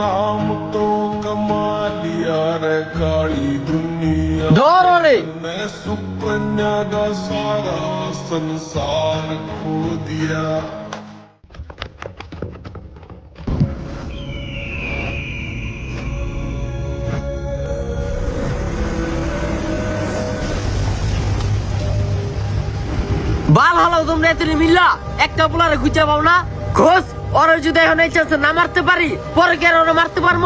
नाम तो कमा लिया रे काली दुनिया ধর ওরে ने सुकन्या का सारा संसार खो दिया বাল হালাও তোমরা এত মিল্লা একটা পোলারে খুঁজে পাও না খোঁজ ওরে যদি এখন এই চান্সে না মারতে পারি পরে কি আর ওরে মারতে পারব?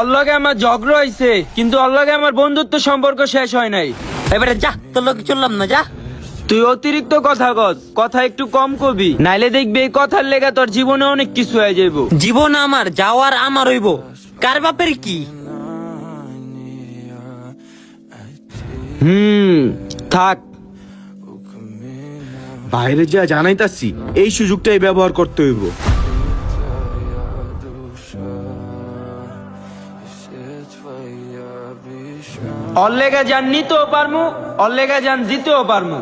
অল্লগে আমার ঝগড়া হয়েছে কিন্তু অল্লগে আমার বন্ধুত্ব সম্পর্ক শেষ হয় নাই। এবারে যা তোর লোক চললাম না যা। তুই অতিরিক্ত কথা কস কথা একটু কম কবি। নাইলে দেখবি এই কথার লেগে তোর জীবনে অনেক কিছু হয়ে যাইব। জীবন আমার যাওয়ার আমার হইব। কার বাপের কি? হুম থাক। বাইরে যা জানাইতাছি এই সুযোগটাই ব্যবহার করতে হইব। অল্লেগা যান নিতেও পারমু অল্লেগা যান দিতেও পারমু।